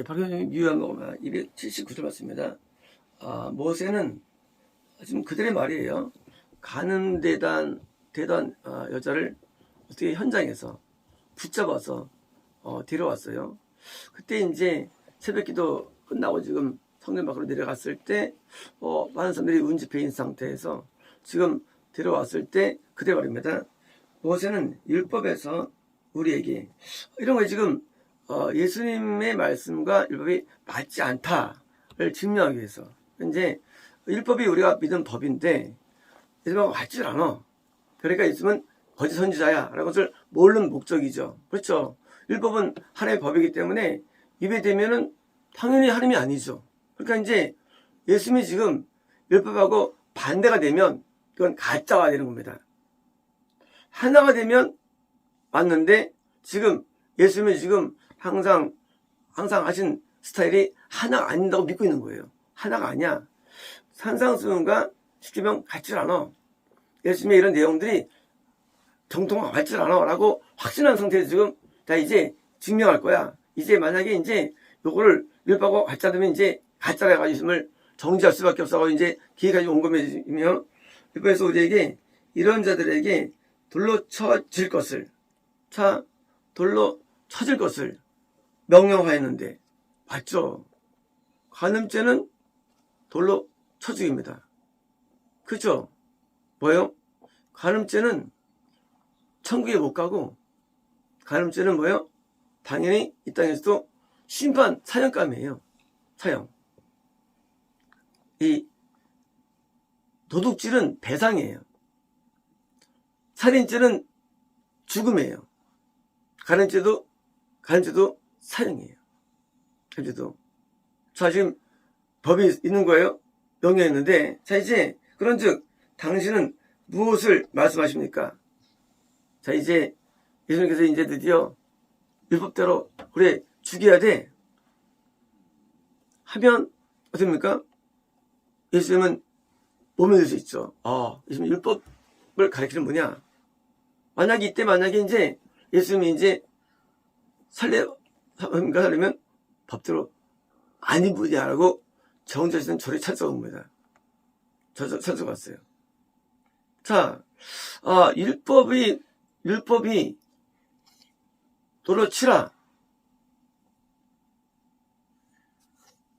예, 박현님 유효한거만 279절 맞습니다. 아, 모세는 지금 그들의 말이에요. 가는 데단 대단 아, 여자를 어떻게 현장에서 붙잡아서 어, 데려왔어요. 그때 이제 새벽 기도 끝나고 지금 성전 밖으로 내려갔을 때 어, 많은 사람들이 운집해 있는 상태에서 지금 데려왔을 때 그대 말입니다. 모세는 율법에서 우리에게 이런 거 지금 어, 예수님의 말씀과 율법이 맞지 않다를 증명하기 위해서 이제 율법이 우리가 믿은 법인데 예수님하고 맞지 않아. 그러니까 예수님은 거짓 선지자야 라는 것을 모르는 목적이죠. 그렇죠. 율법은 하나님의 법이기 때문에 입에 대면은 당연히 하나님이 아니죠. 그러니까 이제 예수님이 지금 율법하고 반대가 되면 그건 가짜가 되는 겁니다. 하나가 되면 맞는데 지금 예수님이 지금 항상 항상 하신 스타일이 하나가 아닌다고 믿고 있는 거예요. 하나가 아니야. 산상수훈과 십계명 같지 않아. 예수님의 이런 내용들이 정통과 같지 않아. 라고 확신한 상태에서 지금 자 이제 증명할 거야. 이제 만약에 이제 요거를 율법하고 가짜 되면 이제 가짜라 해가지고 예수님을 정지할 수밖에 없어서 이제 기회가 온 거면 율법에서 우리에게 이런 자들에게 돌로 쳐질 것을 차 돌로 쳐질 것을 명령하였는데 맞죠? 간음죄는 돌로 쳐 죽입니다. 그죠? 뭐요? 간음죄는 천국에 못 가고 간음죄는 뭐요? 당연히 이 땅에서도 심판 사형감이에요. 사형. 이 도둑질은 배상이에요. 살인죄는 죽음이에요. 간음죄도 간음죄도 사형이에요. 간음죄도 자 지금 법이 있는 거예요. 명령했는데 자 이제 그런즉 당신은 무엇을 말씀하십니까? 자 이제 예수님께서 이제 드디어 율법대로 그래 죽여야 돼 하면 어떻습니까? 예수님은 몸에 들수 있죠. 아 예수님 율법을 가르치는 뭐냐? 만약에 이때 만약에 이제 예수님이 이제 살래 인가 살려면 법대로 아닌 분이야라고 정자씨는 저를 찾아온 겁니다. 저 찾아갔어요. 자, 아, 율법이 율법이 돌로 치라.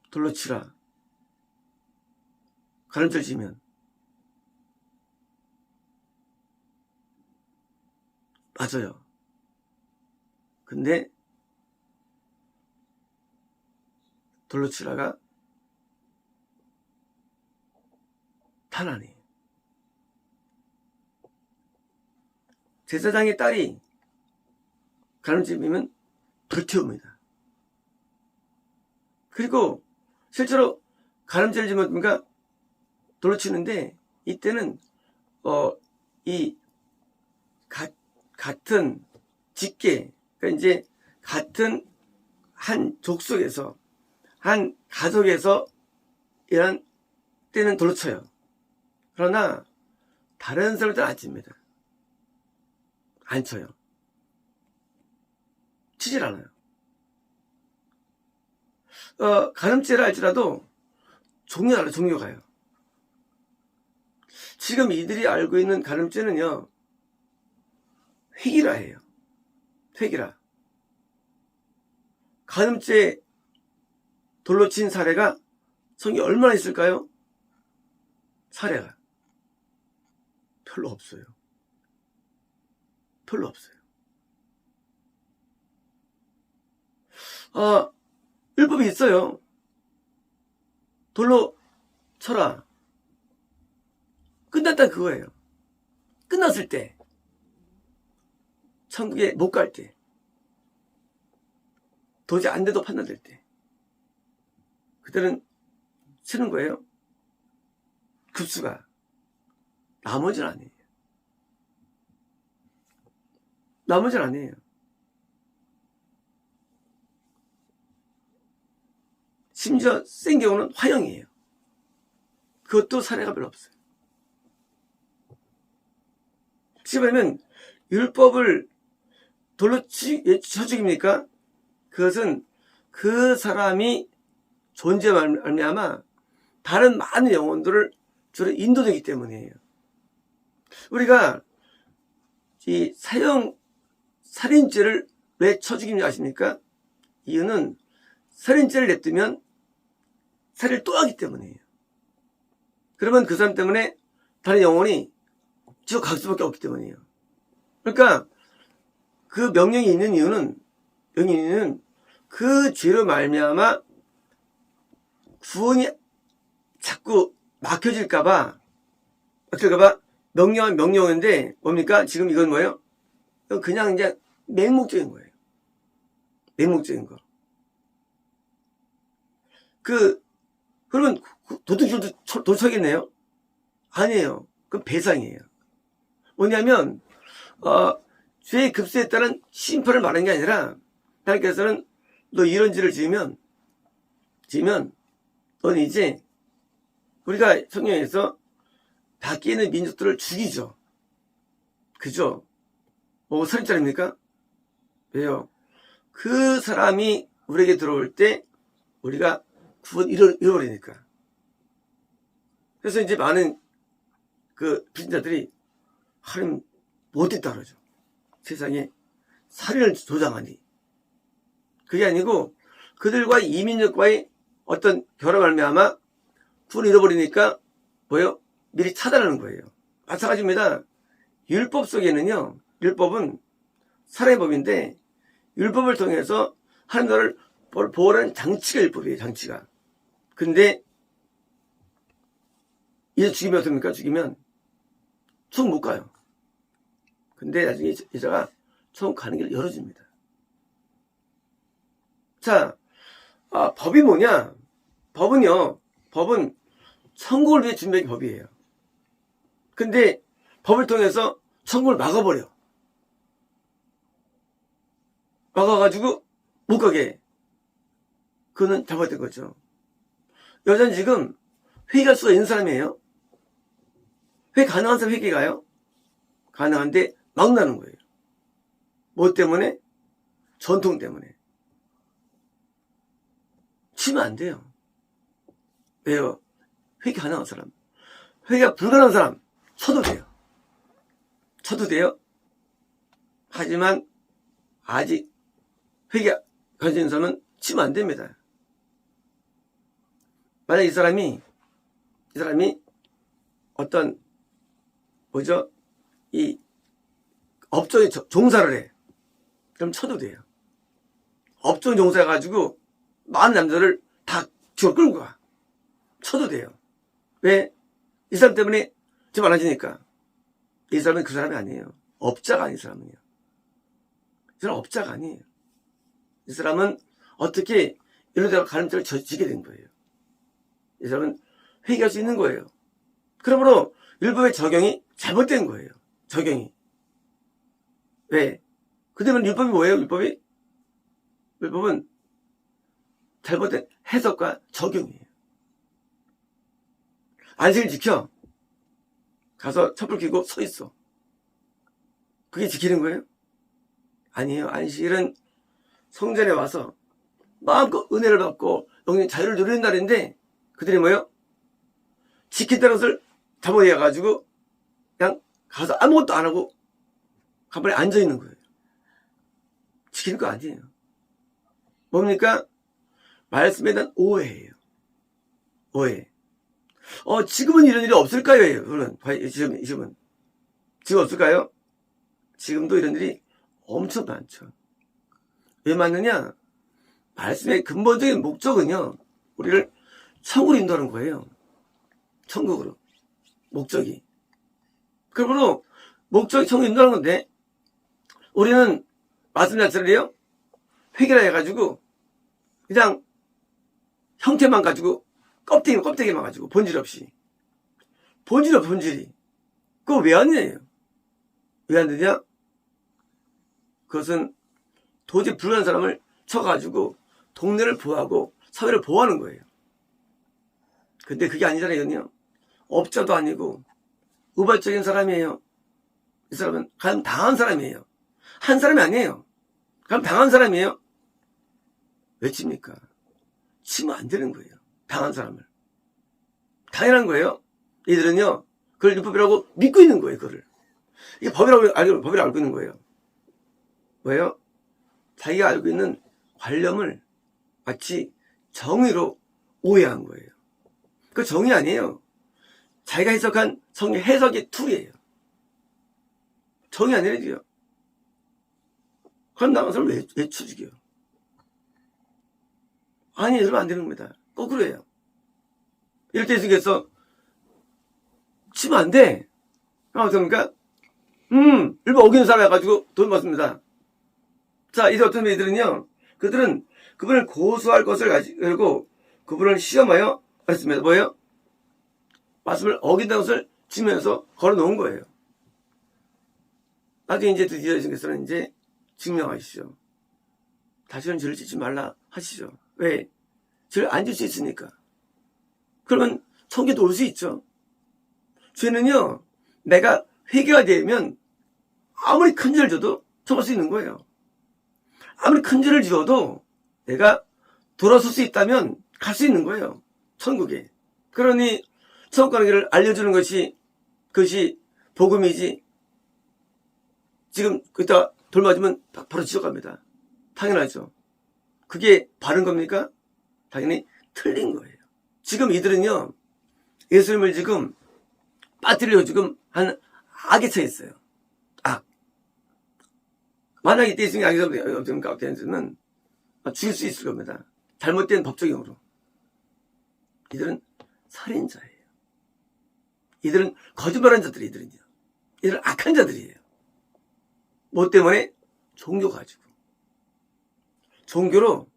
돌로 치라. 가름절 지면 맞아요. 근데 치라가 탄환이에요. 제사장의 딸이 가늠집이면 불태웁니다. 그리고 실제로 가늠죄를 지면 뭡니까? 돌로 치는데 이때는 어 이 같은 직계 그러니까 이제 같은 한 족속에서 한 가족에서 이런 때는 돌로 쳐요. 그러나 다른 사람들은 안 칩니다. 안 쳐요. 치질 않아요. 어, 가늠죄를 할지라도 종류가 달라, 종류가요. 지금 이들이 알고 있는 가늠죄는요, 회기라예요. 회기라. 가늠죄 돌로 친 사례가 성이 얼마나 있을까요? 사례가 별로 없어요. 별로 없어요. 아, 율법이 있어요. 돌로 쳐라. 끝났다 그거예요. 끝났을 때. 천국에 못 갈 때. 도저히 안 돼도 판단될 때. 그때는 치는 거예요. 급수가. 나머지는 아니에요. 나머지는 아니에요. 심지어 센 경우는 화형이에요. 그것도 사례가 별로 없어요. 지금 율법을 돌로 치, 예, 쳐 죽입니까? 그것은 그 사람이 존재 말미암아 다른 많은 영혼들을 주로 인도되기 때문이에요. 우리가 이 사형 살인죄를 왜 쳐죽임지 아십니까? 이유는 살인죄를 냅두면 살인을 또 하기 때문이에요. 그러면 그 사람 때문에 다른 영혼이 지옥 갈 수밖에 없기 때문이에요. 그러니까 그 명령이 있는 이유는 명령이는 그 죄로 말미암아 구원이 자꾸 막혀질까봐 막힐까봐 명령은 명령인데 뭡니까? 지금 이건 뭐예요? 그냥 이제 맹목적인 거예요. 맹목적인 거. 그 그러면 도둑질도 도둑이겠네요? 아니에요. 그건 배상이에요. 뭐냐면 어, 죄의 급수에 따른 심판을 말하는 게 아니라 하나님께서는 너 이런 죄를 지으면 지으면 이제 우리가 성경에서 밖에 있는 민족들을 죽이죠. 그죠? 뭐 살인자입니까? 왜요? 그 사람이 우리에게 들어올 때 우리가 구원 잃어, 잃어버리니까. 그래서 이제 많은 그 불신자들이 하나님 못됐다 그러죠. 세상에 살인을 조장하니. 그게 아니고 그들과 이민족과의 어떤 결합 말미암아 구원 잃어버리니까 뭐요? 미리 차단하는 거예요. 마찬가지입니다. 율법 속에는요. 율법은 사람의 법인데 율법을 통해서 하나님 나라를 보호하는 장치가 율법이에요. 장치가. 근데 이제 죽이면 어떻습니까? 죽이면 총 못 가요. 근데 나중에 여자가 총 가는 길을 열어줍니다. 자, 아, 법이 뭐냐? 법은요, 법은 천국을 위해 준비한 법이에요. 근데 법을 통해서 천국을 막아버려. 막아가지고 못 가게. 해. 그거는 잘못된 거죠. 여자는 지금 회개할 수가 있는 사람이에요. 회 가능한 사람 회개 가요? 가능한데 막 나는 거예요. 뭐 때문에? 전통 때문에. 치면 안 돼요. 왜요? 회개 가능한 사람. 회개가 불가능한 사람. 쳐도 돼요. 쳐도 돼요. 하지만 아직 회개 가진 사람은 치면 안 됩니다. 만약 이 사람이 이 사람이 어떤 뭐죠? 이 업종에 종사를 해. 그럼 쳐도 돼요. 업종 종사해 가지고 많은 남자를 다 뒤로 끌고 가. 쳐도 돼요. 왜? 이 사람 때문에 좀 많아지니까. 이 사람은 그 사람이 아니에요. 업자가 아닌 사람이에요. 이 사람 업자가 아니에요. 이 사람은 어떻게 이러다가 가늠죄를 저지게 된 거예요. 이 사람은 회개할 수 있는 거예요. 그러므로 율법의 적용이 잘못된 거예요. 적용이. 왜? 그러면 율법이 뭐예요? 율법이? 율법은 잘못된 해석과 적용이에요. 안식을 지켜. 가서 촛불 켜고 서 있어. 그게 지키는 거예요? 아니에요. 안식일은 성전에 와서 마음껏 은혜를 받고 영적 자유를 누리는 날인데 그들이 뭐예요? 지킨다는 것을 잡아내가지고 그냥 가서 아무것도 안 하고 가만히 앉아 있는 거예요. 지키는 거 아니에요. 뭡니까? 말씀에 대한 오해예요. 오해. 어, 지금은 이런 일이 없을까요? 그는 지금, 지금은. 지금 없을까요? 지금도 이런 일이 엄청 많죠. 왜 많느냐? 말씀의 근본적인 목적은요, 우리를 천국으로 인도하는 거예요. 천국으로. 목적이. 그러므로, 목적이 천국으로 인도하는 건데, 우리는 말씀 자체를요, 회개라 해가지고, 그냥 형태만 가지고 껍데기, 껍데기만 가지고 본질 없이. 본질 없, 본질이. 그거 왜 안 되냐? 왜 안 되냐? 그것은 도저히 불가능한 사람을 쳐가지고 동네를 보호하고 사회를 보호하는 거예요. 근데 그게 아니잖아요. 업자도 아니고 우발적인 사람이에요. 이 사람은 가장 당한 사람이에요. 한 사람이 아니에요. 그럼 당한 사람이에요. 왜 칩니까? 치면 안 되는 거예요. 당한 사람을. 당연한 거예요. 이들은요, 그걸 율법이라고 믿고 있는 거예요, 그거를. 이게 법이라고 알고, 법이라고 알고 있는 거예요. 뭐예요? 자기가 알고 있는 관념을 마치 정의로 오해한 거예요. 그 정의 아니에요. 자기가 해석한 성의 해석의 툴이에요. 정의 아니래요. 그럼 나간 사람 왜, 왜 추죽여? 아니, 이러면 안 되는 겁니다. 거꾸로 해요. 이럴 때 속에서 치면 안 돼. 어떡합니까? 음, 일본 어기는 사람 해가지고 돈 받습니다. 자, 이제 어떤 이들은요, 그들은 그분을 고소할 것을 가지고 그분을 시험하여 말했습니다. 뭐예요? 말씀을 어긴다는 것을 지면서 걸어 놓은 거예요. 나중에 이제 드디어 예수께서는 이제 증명하시죠. 다시는 죄를 짓지 말라 하시죠. 왜? 죄를 안 질 수 있으니까. 그러면 천국에도 올 수 있죠. 죄는요, 내가 회개가 되면 아무리 큰 죄를 져도 처벌 수 있는 거예요. 아무리 큰 죄를 지어도 내가 돌아설 수 있다면 갈 수 있는 거예요. 천국에. 그러니 천국 가는 길을 알려주는 것이 그것이 복음이지. 지금 그따 돌 맞으면 바- 바로 지옥 갑니다. 당연하죠. 그게 바른 겁니까? 당연히 틀린 거예요. 지금 이들은요, 예수님을 지금 빠뜨리려 지금 한 악에 처했어요. 악. 만약 이때 예수님이 악에서 어떻게 되는 죽일 수 있을 겁니다. 잘못된 법적용으로. 이들은 살인자예요. 이들은 거짓말한 자들이 이들은요. 이들은 악한 자들이에요. 뭐 때문에? 종교 가지고. 종교로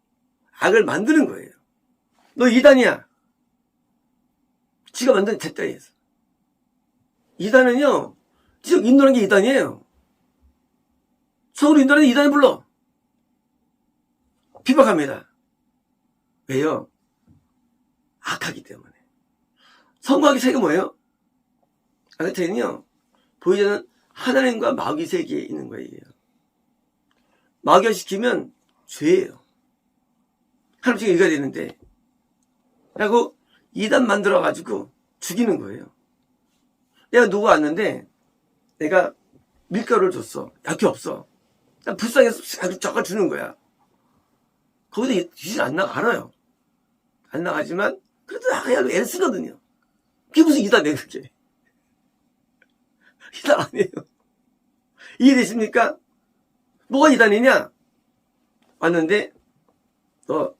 악을 만드는 거예요. 너 이단이야. 지가 만든 제자에서. 이단은요, 지금 인도하는 게 이단이에요. 서울 인도하는 이단을 불러. 비박합니다. 왜요? 악하기 때문에. 성공하기 세계 뭐예요? 아르테는요, 보이지 않는 하나님과 마귀 세계에 있는 거예요. 마귀화 시키면 죄예요. 하나님께 일가 되는데, 라고 이단 만들어가지고 죽이는 거예요. 내가 누구 왔는데, 내가 밀가루를 줬어. 약이 없어. 난 불쌍해서 아주 저걸 주는 거야. 거기서 귀신 안 나가, 알아요. 안 나가지만, 그래도 나가야 애를 쓰거든요. 그게 무슨 이단이에요, 그게. 이단 아니에요. 이해되십니까? 뭐가 이단이냐? 왔는데, 너,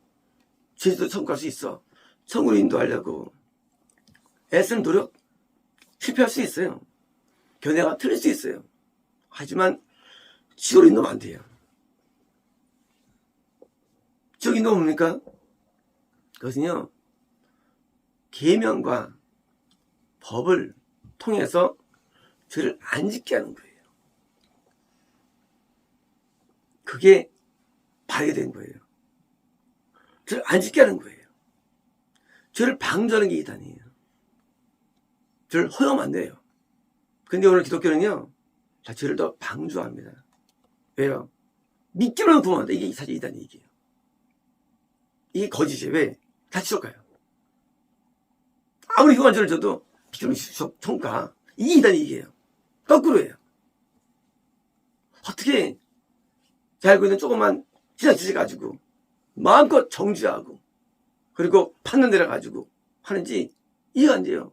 제주도 천국갈 수 있어. 천국으로 인도하려고. 애쓰는 노력, 실패할 수 있어요. 견해가 틀릴 수 있어요. 하지만, 지옥으로 인도하면 안 돼요. 지옥 인도 뭡니까? 그것은요, 계명과 법을 통해서 죄를 안 짓게 하는 거예요. 그게 발휘된 거예요. 죄를 안 짓게 하는 거예요. 죄를 방조하는 게 이단이에요. 죄를 허용하면 안 돼요. 근데 오늘 기독교는요, 자, 죄를 더 방조합니다. 왜요? 믿기만 구원한다. 이게 사실 이단 얘기예요. 이게 거짓이에요. 왜? 다 지옥 가요. 아무리 죄를 져도 믿기만 총가. 이게 이단 얘기예요. 거꾸로예요. 어떻게 잘 알고 있는 조그만 지자체지 가지고 마음껏 정지하고 그리고 판단 내려 가지고 하는지 이해가 안 돼요.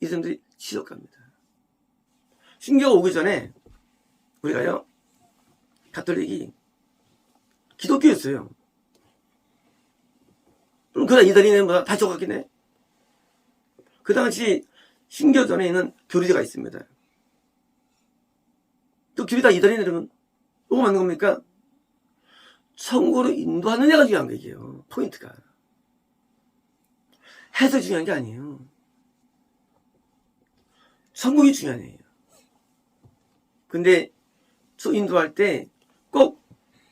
이 사람들이 지옥 갑니다. 신교가 오기 전에 우리가요 가톨릭이 기독교였어요. 그럼 그다 이단이네 뭐다 다 적었긴 해. 그 당시 신교 전에 있는 교리제가 있습니다. 또 교리 다 이단이네 그러면 뭐가 맞는 겁니까? 천국으로 인도하느냐가 중요한 거예요. 포인트가. 해서 중요한 게 아니에요. 중요한 거예요. 근데 저 인도 할 때꼭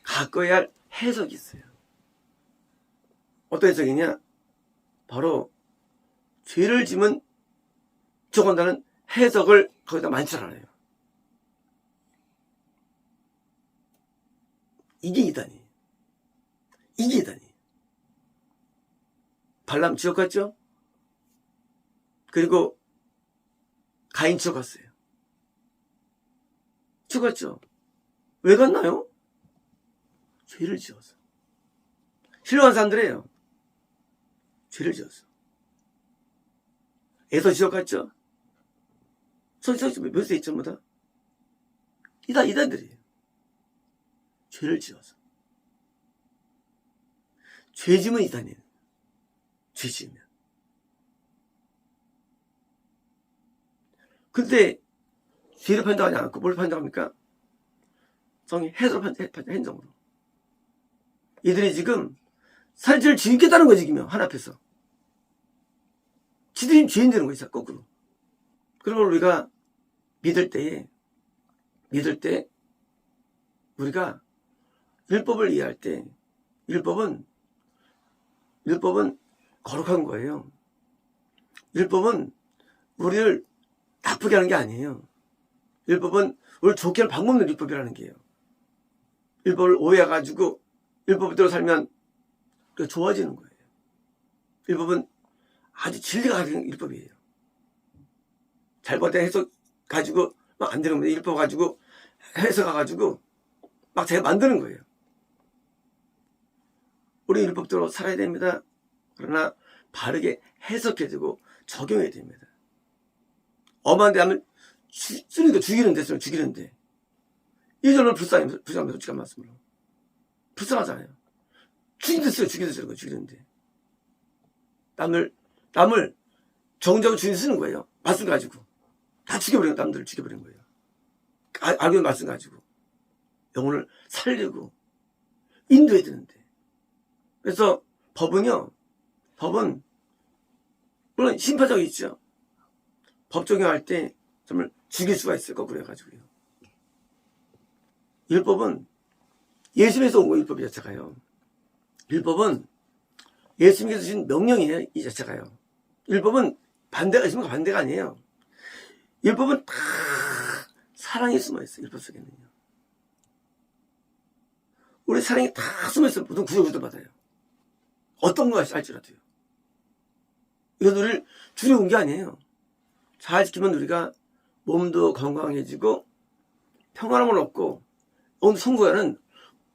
갖고야 할 해석이 있어요. 어떤 해석이냐? 바로 죄를 지면 적어다는 해석을 거기다 많지 않아요. 이게 이단이에요. 이게 이단이에요. 발람 지옥 갔죠? 그리고 가인 지옥 갔어요. 갔죠? 왜 갔나요? 죄를 지어서. 신령한 사람들이에요. 죄를 지어서. 에서 지옥 갔죠? 선생님 몇세 있죠, 뭐다? 이단, 이단들이에요. 죄를 지어서. 죄 지면 이단이에요. 죄 지으면. 근데 죄를 판단하지 않고 뭘 판단합니까? 성이 해서로 판단, 판단, 행정으로. 이들이 지금 살지를 지겠다는 거지, 지금 하나 앞에서. 지들이 죄인 되는 거있어 거꾸로. 그런 걸 우리가 믿을 때에, 믿을 때, 우리가 율법을 이해할 때, 율법은, 율법은 거룩한 거예요. 율법은 우리를 나쁘게 하는 게 아니에요. 율법은 우리를 좋게 하는 방법 없는 율법이라는 게요. 율법을 오해해가지고 율법대로 살면 그 좋아지는 거예요. 율법은 아주 진리가 가진 율법이에요. 잘못된 해석 가지고 막 안 되는 거예요. 율법 가지고 해석해가지고 막 제가 만드는 거예요. 우리 율법대로 살아야 됩니다. 그러나 바르게 해석해주고 적용해야 됩니다. 엄한 데 하면 쓰니까 죽이는데 쓰면 죽이는데 이 정도는 불쌍해 불쌍해 솔직한 말씀으로 불쌍하잖아요. 죽이는데 써요 죽이는데 쓰는 거 죽이는데 남을 남을 정적으로 죽이 쓰는 거예요. 말씀 가지고 다 죽여버리는 남들을 죽여버리는 거예요. 아, 알고 말씀 가지고 영혼을 살리고 인도해야 되는데 그래서 법은요 법은 물론 심파적이 있죠. 법 적용할 때 정말 죽일 수가 있을 거 그래가지고요. 율법은 예수님에서 온 거 율법 이 자체가요. 율법은 예수님께서 주신 명령이에요. 이 자체가요. 율법은 반대가 있으면 반대가 아니에요. 율법은 다 사랑이 숨어 있어요. 율법 속에는요. 우리 사랑이 다 숨어 있어요. 보통 구조구도 받아요. 어떤 것이 할지라도요. 우리를 두려운 게 아니에요. 잘 지키면 우리가 몸도 건강해지고 평안함을 얻고 오늘 선구에는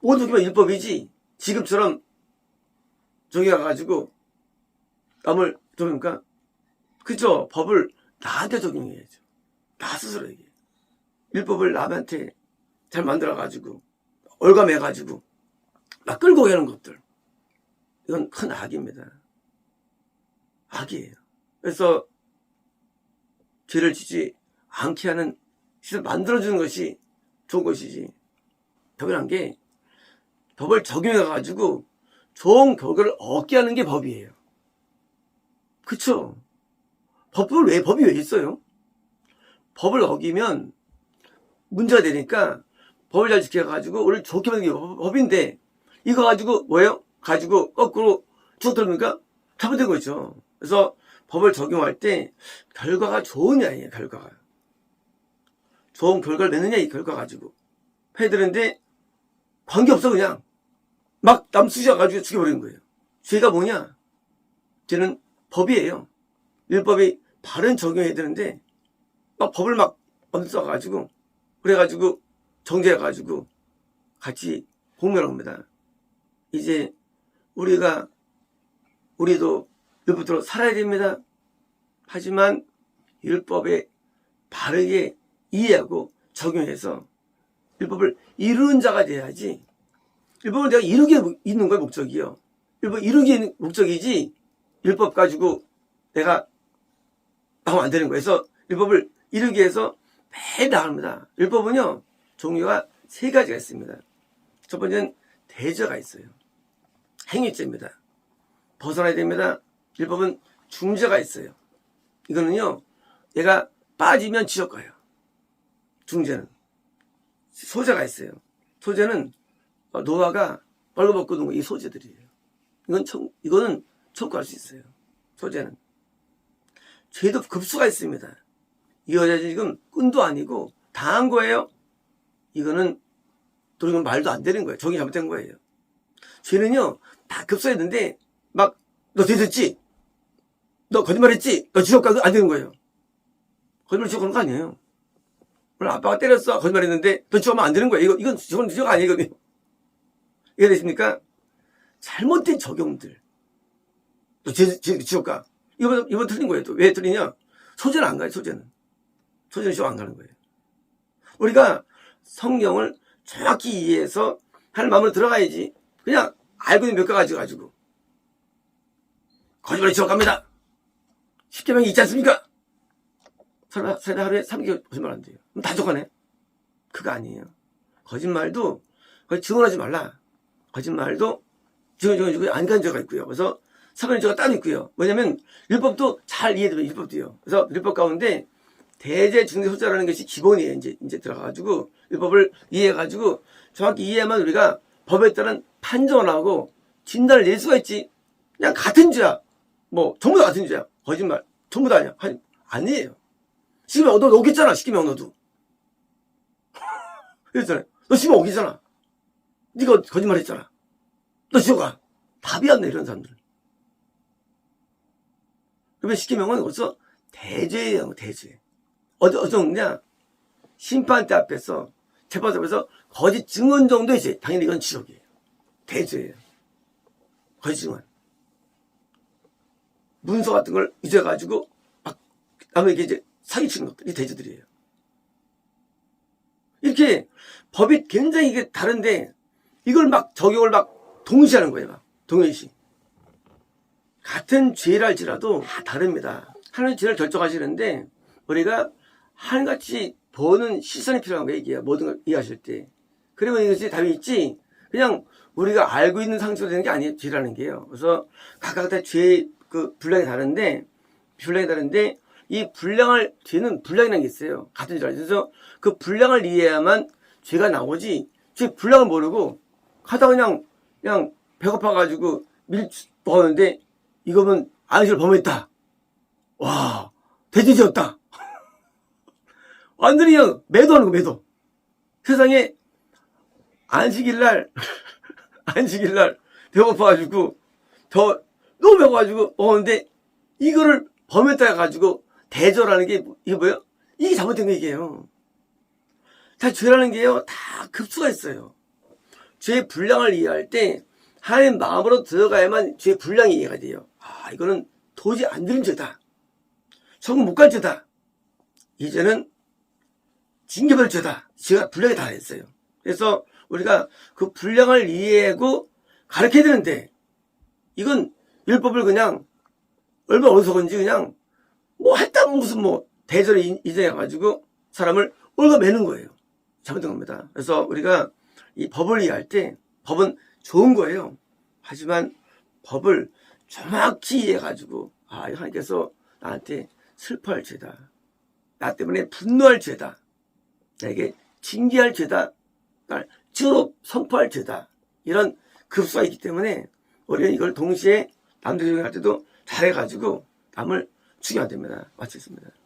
모든 게 율법이지 지금처럼 저기 가가지고 남을 좀니까 그죠 법을 나한테 적용해야죠. 나 스스로에게 율법을 남한테 잘 만들어가지고 올가매가지고 막 끌고 가는 것들. 이건 큰 악입니다 악이에요 그래서 죄를 지지 않게 하는 시설 만들어주는 것이 좋은 것이지. 법이란 게 법을 적용해가지고 좋은 결과를 얻게 하는 게 법이에요. 그쵸? 법을 왜, 법이 왜 있어요? 법을 어기면 문제가 되니까 법을 잘 지켜가지고 우리를 좋게 만드는 게 법인데 이거 가지고 뭐예요? 가지고 거꾸로 죽어들으니까 잘못된 거죠. 그래서 법을 적용할 때 결과가 좋으냐 이에요 결과가 좋은 결과를 내느냐 이 결과 가지고 해야 되는데 관계없어 그냥. 막 남수자 가지고 죽여버리는 거예요. 죄가 뭐냐? 죄는 법이에요. 율법이 바른 적용해야 되는데 막 법을 막 만들어 가지고 그래가지고 정죄해 가지고 같이 공멸합니다. 이제 우리가 우리도 율법대로 살아야 됩니다. 하지만 율법에 바르게 이해하고 적용해서 율법을 이루는 자가 돼야지 율법을 내가 이루게 있는 거야 목적이요. 율법 있는 목적이지 율법 가지고 내가 하면 안 되는 거예요. 그래서 율법을 이루기 위해서 매일 나갑니다. 율법은요 종류가 세 가지가 있습니다. 첫 번째는 대저가 있어요. 행위죄입니다. 벗어나야 됩니다. 율법은 중재가 있어요. 이거는요, 얘가 빠지면 지옥 가요. 중재는. 소재가 있어요. 소재는 노아가 벌거벗고 놓은 이 소재들이에요. 이건 청, 이거는 청구할 수 있어요. 소재는. 죄도 급수가 있습니다. 이 여자 지금 끈도 아니고 당한 거예요. 이거는 또 이건 말도 안 되는 거예요. 정이 잘못된 거예요. 죄는요, 다 급소했는데 막너 대졌지? 너 거짓말했지? 너 지옥 가안 되는 거예요. 거짓말 지옥 가는 거 아니에요. 오늘 아빠가 때렸어 거짓말했는데 너 지옥 가면 안 되는 거예요. 이거 이건 지옥은 지옥 아니거든요. 이해되십니까? 잘못된 적용들. 너 지, 지, 지옥 가. 이번 이번 틀린 거예요. 또 왜 틀리냐? 소재는 안 가요. 소재는 소재는 지옥 안 가는 거예요. 우리가 성경을 정확히 이해해서 하는 마음으로 들어가야지. 그냥 알고 있는 몇 가지 가지고 거짓말이 지옥 갑니다. 10개명이 있지 않습니까? 설마, 설마 하루에 3개 거짓말 안 돼요. 그럼 다 적어내. 그거 아니에요. 거짓말도, 거기 증언하지 말라. 거짓말도 증언, 증언, 증언, 안 간 죄가 있고요. 그래서 사변의 죄가 따로 있고요. 뭐냐면, 율법도 잘 이해되면 율법도요. 그래서 율법 가운데 대제 중대 소자라는 것이 기본이에요. 이제, 이제 들어가가지고, 율법을 이해해가지고, 정확히 이해하면 우리가 법에 따른 판정을 하고, 진단을 낼 수가 있지. 그냥 같은 죄야. 뭐, 전부 다 같은 죄야. 거짓말. 전부 다 아니야. 아니, 아니에요. 지금 너 오겠잖아. 시키면 너도. 그랬잖아요. 너 지금 오기잖아. 네가 거짓말 했잖아. 너 지옥 가. 답이 안 돼, 이런 사람들. 그러면 시키명은 벌써 대죄예요, 대죄. 어디, 어디 없냐? 심판대 앞에서, 재판 앞에서 거짓 증언 정도의 죄. 당연히 이건 지옥이에요. 대죄예요. 거짓 증언. 문서 같은 걸 잊어가지고 막 남에게 이제 사기치는 것들이 대주들이에요. 이렇게 법이 굉장히 이게 다른데 이걸 막 적용을 막 동시에 하는 거예요. 막 동일시. 같은 죄랄지라도 다 다릅니다. 하나님 죄를 결정하시는데 우리가 하나같이 보는 시선이 필요한 거예요. 이게 모든 걸 이해하실 때. 그러면 이것이 답이 있지 그냥 우리가 알고 있는 상식으로 되는 게 아니에요. 죄라는 게요. 그래서 각각 다 죄의 그 분량이 다른데 분량이 다른데 이 분량을 죄는 분량이라는 게 있어요. 같은 줄 알죠. 그래서 그 분량을 이해해야만 죄가 나오지. 죄 분량을 모르고 하다 그냥 그냥 배고파 가지고 밀 먹었는데 이거면 안식을 범했다. 와 돼지지었다. 완전히 그냥 매도하는 거 매도. 세상에 안식일 날 안식일 날 배고파 가지고 더 너무 배고가지고 먹었는데 이거를 범했다 해가지고 대조라는 게 뭐- 이게 뭐예요? 이게 잘못된 얘기예요. 다 죄라는 게요 다 급수가 있어요. 죄의 분량을 이해할 때 하나님 마음으로 들어가야만 죄의 분량이 이해가 돼요. 아 이거는 도저히 안 되는 죄다. 천국 못 갈 죄다. 이제는 징계받을 죄다. 죄가 분량이 다 됐어요. 그래서 우리가 그 분량을 이해하고 가르쳐야 되는데 이건 율법을 그냥 얼마 어리석은지 그냥 뭐 했다면 무슨 뭐 대절에 이전해가지고 사람을 올가매는 거예요. 잘못된 겁니다. 그래서 우리가 이 법을 이해할 때 법은 좋은 거예요. 하지만 법을 정확히 이해해가지고 아 하나님께서 나한테 슬퍼할 죄다. 나 때문에 분노할 죄다. 나에게 징계할 죄다. 날 주로 선포할 죄다. 이런 급수가 있기 때문에 우리는 이걸 동시에 남들 적용할 때도 잘해가지고 남을 죽여야 됩니다. 마치겠습니다.